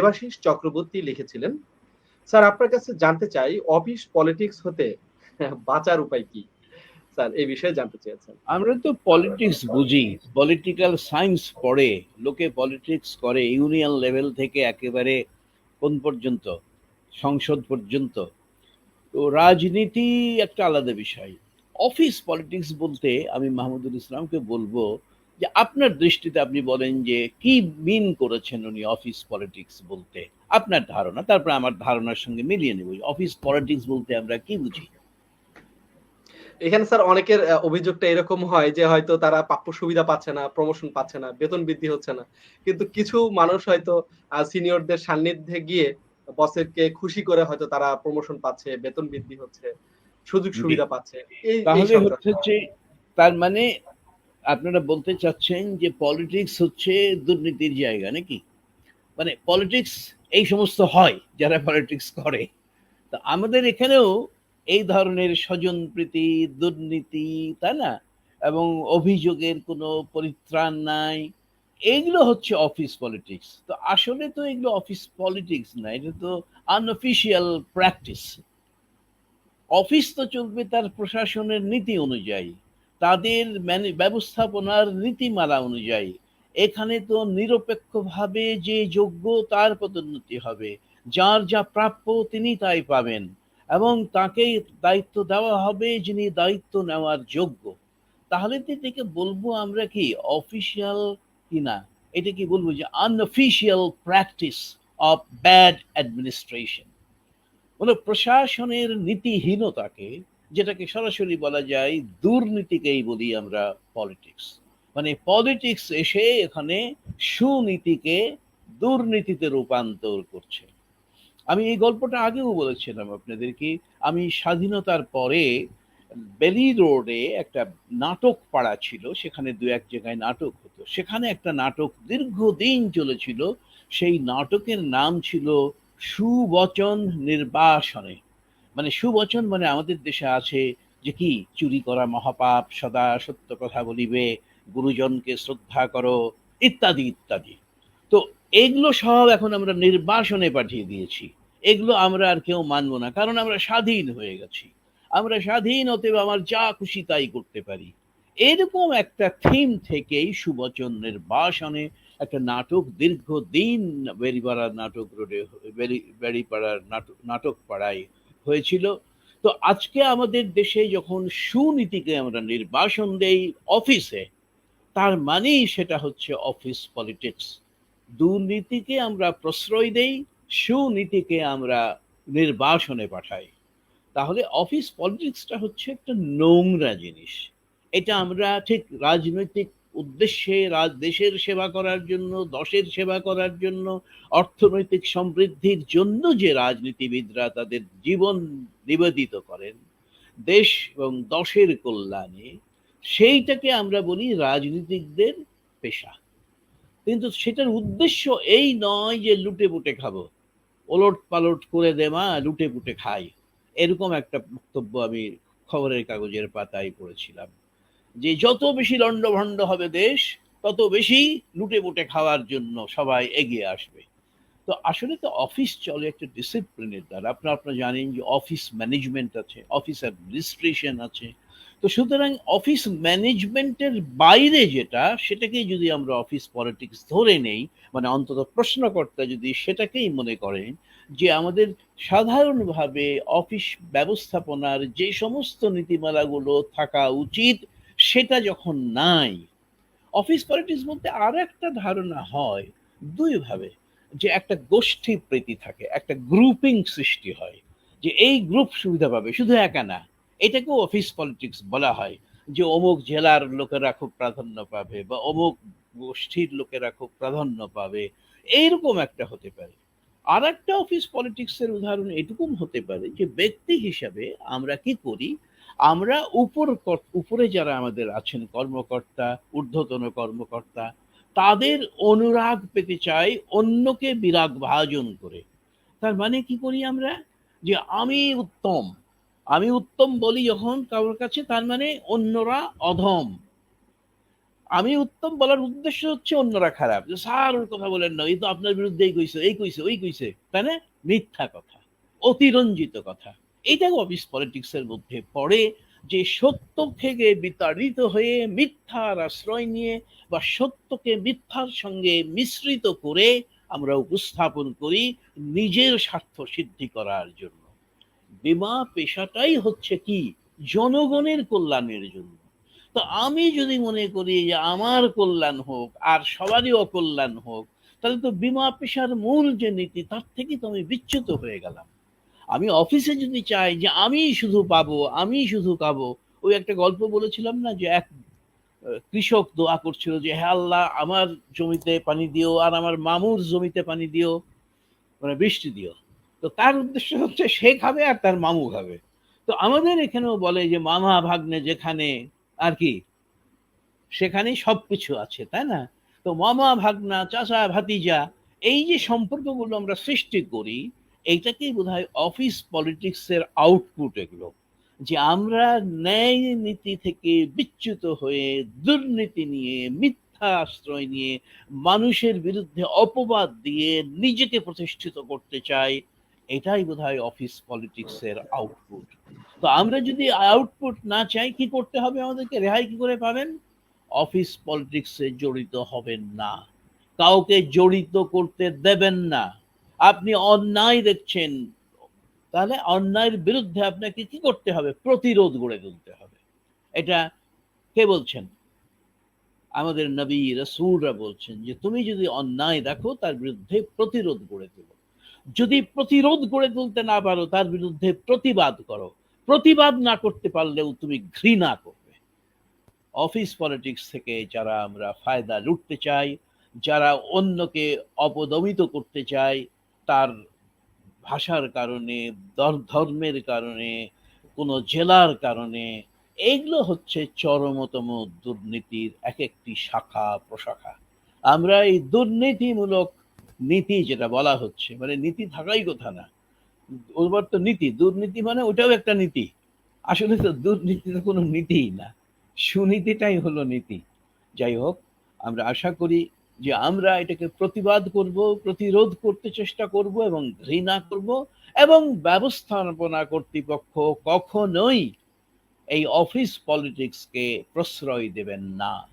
দেবাশিস চক্রবর্তী লিখেছিলেন, স্যার, আপনার কাছে জানতে চাই, অফিস পলিটিক্স হতে বাঁচার উপায় কি? স্যার, এই বিষয়ে জানতে চেয়েছেন। আমরা তো পলিটিক্স বুঝি, পলিটিক্যাল সায়েন্স পড়ে, লোকে পলিটিক্স করে, ইউনিয়ন লেভেল থেকে একেবারে কোন পর্যন্ত? সংসদ পর্যন্ত? তো রাজনীতি একটা আলাদা বিষয়। অফিস পলিটিক্স বলতে আমি মাহমুদুল ইসলামকে বলব যে আপনার দৃষ্টিতে আপনি বলেন যে কি মিন করেছেন উনি অফিস পলিটিক্স বলতে? আপনার ধারণা তারপর আমার ধারণার সঙ্গে মিলিয়ে নেব। অফিস পলিটিক্স বলতে আমরা কি বুঝি? এখানে স্যার অনেকের অভিযোগটা এরকম হয় যে হয়তো তারা প্রাপ্য সুবিধা পাচ্ছে না প্রমোশন পাচ্ছে না বেতন বৃদ্ধি হচ্ছে না। কিন্তু কিছু মানুষ হয়তো সিনিয়রদের সান্নিধ্যে গিয়ে বসেরকে খুশি করে হয়তো তারা প্রমোশন পাচ্ছে বেতন বৃদ্ধি হচ্ছে সুযোগ সুবিধা পাচ্ছে। এই এই তাহলে হচ্ছে যে তার মানে আপনারা বলতে চাচ্ছেন যে পলিটিক্স হচ্ছে দুর্নীতির জায়গা নাকি? মানে পলিটিক্স এই সমস্ত হয় যারা পলিটিক্স করে। তো আমাদের এখানেও এই ধরনের স্বজন প্রীতি দুর্নীতি, তাই না? এবং অভিযোগের কোনো পরিত্রাণ নাই। এগুলো হচ্ছে অফিস পলিটিক্স তো আসলে তো এগুলো অফিস পলিটিক্স না, এটা তো আনঅফিসিয়াল প্র্যাকটিস অফিস তো চলবে তার প্রশাসনের নীতি অনুযায়ী। তাদের ম্যানে- ব্যবস্থাপনার নীতিমালা অনুযায়ী, এখানে তো নিরপেক্ষভাবে যে যোগ্য তার পদোন্নতি হবে, যার যা প্রাপ্য তিনি তাই পাবেন, এবং তাকে দায়িত্ব দেওয়া হবে যিনি দায়িত্ব নেওয়ার যোগ্য। তাহলে এটাকে বলব আমরা কি অফিসিয়াল কিনা এটা কি বলব যে unofficial practice of bad administration মানে প্রশাসনের নীতিহীনতাকে যেটাকে সরাসরি বলা যায় দুর্নীতিকেই বলি আমরা পলিটিক্স মানে পলিটিক্স এসে এখানে সুনীতিকে দুর্নীতিতে রূপান্তর করছে। আমি এই গল্পটা আগেও বলেছিলাম আপনাদেরকে, আমি স্বাধীনতার পরে বেলি রোডে একটা নাটক পাড়া ছিল, সেখানে দু এক জায়গায় নাটক হতো। সেখানে একটা নাটক দীর্ঘদিন চলেছিল, সেই নাটকের নাম ছিল সুবচন নির্বাসনে। মানে সুবচন মানে আমাদের দেশে আছে যে কি? চুরি করা মহাপাপ, সদা সত্য কথা বলিবে, গুরুজনকে শ্রদ্ধা করো, ইত্যাদি ইত্যাদি। তো এগুলো সব এখন আমরা নির্বাসনে পাঠিয়ে দিয়েছি। এগুলো আমরা আর কেউ মানব না, কারণ আমরা স্বাধীন হয়ে গেছি। আমরা স্বাধীন, অতএব আমার যা খুশি তাই করতে পারি। এরকম একটা থিম থেকেই সুবচন নির্বাসনে একটা নাটক দীর্ঘদিন বেরিপাড়ার নাটক রোডে বেরি বেরিপাড়ার নাটক নাটক পাড়ায় হয়েছিল। তো আজকে আমাদের দেশে যখন সুনীতিকে আমরা নির্বাসন দেই অফিসে, তার মানেই সেটা হচ্ছে অফিস পলিটিক্স। দুর্নীতিকে আমরা প্রশ্রয় দেই, সুনীতিকে আমরা নির্বাসনে পাঠাই। তাহলে অফিস পলিটিক্সটা হচ্ছে একটা নোংরা জিনিস। এটা আমরা ঠিক রাজনৈতিক উদ্দেশ্যে রাজ দেশের সেবা করার জন্য, দশের সেবা করার জন্য, অর্থনৈতিক সমৃদ্ধির জন্য যে রাজনীতিবিদরা তাদের জীবন নিবেদিত করেন, দেশ এবং দশের কল্যাণে, সেইটাকে আমরা বলি রাজনীতিকদের পেশা। কিন্তু সেটার উদ্দেশ্য এই নয় যে লুটে পুটে খাব। ওলট পালট করে দেমা লুটে পুটে খাই। এরকম একটা বক্তব্য আমি খবরের কাগজের পাতায় পড়েছিলাম। যে যত বেশি লণ্ডভণ্ড হবে দেশ, তত বেশি লুটে পুটে খাওয়ার জন্য সবাই এগিয়ে আসবে। তো আসলে তো অফিস চলে একটা ডিসিপ্লিনের দ্বারা। আপনার আপনারা জানেন যে অফিস ম্যানেজমেন্ট আছে, অফিস অ্যাডমিনিস্ট্রেশন আছে। তো সুতরাং অফিস ম্যানেজমেন্টের বাইরে যেটা, সেটাকেই যদি আমরা অফিস পলিটিক্স ধরে নেই মানে অন্তত প্রশ্নকর্তা যদি সেটাকেই মনে করেন যে আমাদের সাধারণভাবে অফিস ব্যবস্থাপনার যে সমস্ত নীতিমালাগুলো থাকা উচিত সেটা যখন নাই অফিস পলিটিক্স বলতে আর একটা ধারণা হয় দুইভাবে যে একটা গোষ্ঠী প্রীতি থাকে, একটা গ্রুপিং সৃষ্টি হয়, যে এই গ্রুপ সুবিধা পাবে, শুধু একা না, এটাকেও অফিস পলিটিক্স বলা হয়, যে অমুক জেলার লোকেরা খুব প্রাধান্য পাবে বা অমুক গোষ্ঠীর লোকেরা খুব প্রাধান্য পাবে, এইরকম একটা হতে পারে। আর একটা অফিস পলিটিক্সের উদাহরণ এটুকুম হতে পারে যে ব্যক্তি হিসাবে আমরা কি করি আমরা উপর উপরে যারা আমাদের আছেন কর্মকর্তা, ঊর্ধ্বতন কর্মকর্তা, তাদের অনুরাগ পেতে চাই অন্যকে বিরাগ ভাজন করে। তার মানে কি করি আমরা? যে আমি উত্তম আমি উত্তম বলি যখন কারোর কাছে, তার মানে অন্যরা অধম। আমি উত্তম বলার উদ্দেশ্য হচ্ছে অন্যরা খারাপ। যে, স্যার, ওর কথা বলেন না, এই তো আপনার বিরুদ্ধে এই কইছে এই কইছে, ওই কইছে। তাই না? মিথ্যা কথা, অতিরঞ্জিত কথা। এইটাও অফিস পলিটিক্স এর মধ্যে পড়ে যে সত্য থেকে বিতাড়িত হয়ে মিথ্যার আশ্রয় নিয়ে বা সত্যকে মিথ্যার সঙ্গে মিশ্রিত করে আমরা উপস্থাপন করি নিজের স্বার্থ সিদ্ধি করার জন্য। বিমা পেশাটাই হচ্ছে কি? জনগণের কল্যাণের জন্য। তো আমি যদি মনে করি যে আমার কল্যাণ হোক আর সবারই অকল্যাণ হোক, তাহলে তো বিমা পেশার মূল যে নীতি, তার থেকে তো আমি বিচ্যুত হয়ে গেলাম। আমি অফিসে যদি চাই যে আমি শুধু পাবো, আমি শুধু পাবো ওই একটা গল্প বলেছিলাম না যে এক কৃষক দোয়া করছিল যে হ্যাঁ আল্লাহ, আমার জমিতে পানি দিও আর আমার মামুর জমিতে পানি দিও মানে বৃষ্টি দিও। তো তার উদ্দেশ্য হচ্ছে সে খাবে আর তার মামু খাবে। তো আমাদের এখানেও বলে যে, মামা ভাগ্নে যেখানে, আর কি? সেখানেই সবকিছু আছে, তাই না? তো মামা ভাগনা, চাচা ভাতিজা, এই যে সম্পর্কগুলো আমরা সৃষ্টি করি এইটাকেই বোধ হয় অফিস পলিটিক্সের আউটপুট এগুলো। যে আমরা ন্যায় নীতি থেকে বিচ্যুত হয়ে দুর্নীতি নিয়ে, মিথ্যা আশ্রয় নিয়ে, মানুষের বিরুদ্ধে অপবাদ দিয়ে নিজেকে প্রতিষ্ঠিত করতে চাই, এটাই বোধ হয় অফিস পলিটিক্সের আউটপুট তো আমরা যদি আউটপুট না চাই, কি করতে হবে আমাদেরকে? রেহাই কি করে পাবেন? অফিস পলিটিক্সে জড়িত হবেন না। কাউকে জড়িত করতে দেবেন না। আপনি অন্যায় দেখছেন, তাহলে অন্যায়ের বিরুদ্ধে আপনাকে কি করতে হবে? প্রতিরোধ গড়ে তুলতে হবে। এটা কে বলছেন? আমাদের নবী রসুলরা বলছেন যে, তুমি যদি অন্যায় দেখো, তার বিরুদ্ধে প্রতিরোধ গড়ে তুলো। যদি প্রতিরোধ গড়ে তুলতে না পারো, তার বিরুদ্ধে প্রতিবাদ করো। প্রতিবাদ না করতে পারলেও তুমি ঘৃণা করবে। অফিস পলিটিক্স থেকে যারা আমরা ফায়দা লুটতে চাই, যারা অন্যকে অপদমিত করতে চায় তার ভাষার কারণে ধর্মের কারণে, কোনো জেলার কারণে, এইগুলো হচ্ছে চরমতম দুর্নীতির এক একটি শাখা, প্রশাখা। আমরা এই দুর্নীতিমূলক নীতি যেটা বলা হচ্ছে মানে নীতি থাকাই কথা না। ওবার তো নীতি, দুর্নীতি মানে ওটাও একটা নীতি। আসলে তো দুর্নীতি তো কোনো নীতিই না। সুনীতিটাই হলো নীতি। যাই হোক, আমরা আশা করি যে আমরা এটাকে প্রতিবাদ করব, প্রতিরোধ করতে চেষ্টা করব এবং ঘৃণা করব এবং ব্যবস্থাপনা কর্তৃপক্ষ কখনোই এই অফিস পলিটিক্সকে প্রশ্রয় দেবেন না।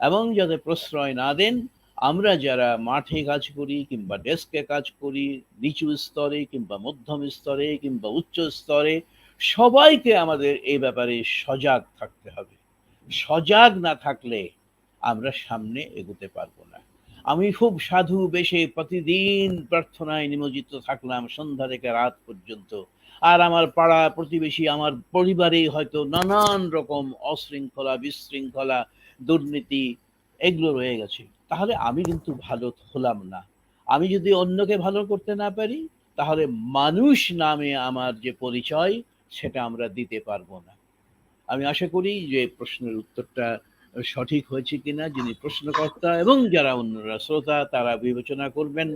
এবং যাতে প্রশ্রয় না দেন, আমরা যারা মাঠে কাজ করি কিংবা ডেস্কে কাজ করি, নিচু স্তরে কিংবা মধ্যম স্তরে কিংবা উচ্চ স্তরে, সবাইকে আমাদের এই ব্যাপারে সজাগ থাকতে হবে। সজাগ না থাকলে আমরা সামনে এগোতে পারব আমি খুব সাধু বেশে প্রতিদিন প্রার্থনায় নিমজ্জিত থাকলাম, সন্ধ্যা থেকে রাত পর্যন্ত। আর আমার পাড়া প্রতিবেশী আমার পরিবারে হয়তো নানান রকম অশৃঙ্খলা, বিশৃঙ্খলা, দুর্নীতি এগুলো রয়ে গেছে। তাহলে আমি কিন্তু ভালো হলাম না। আমি যদি অন্যকে ভালো করতে না পারি, তাহলে মানুষ নামে আমার যে পরিচয়, সেটা আমরা দিতে পারব না। আমি আশা করি যে প্রশ্নের উত্তরটা সঠিক হয়েছে কিনা, যিনি প্রশ্নকর্তা এবং যারা অন্যরা শ্রোতা, তারা বিবেচনা করবেন।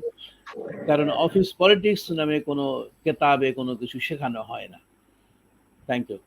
কারণ অফিস পলিটিক্স নামে কোনো কেতাবে কোনো কিছু শেখানো হয় না। Thank you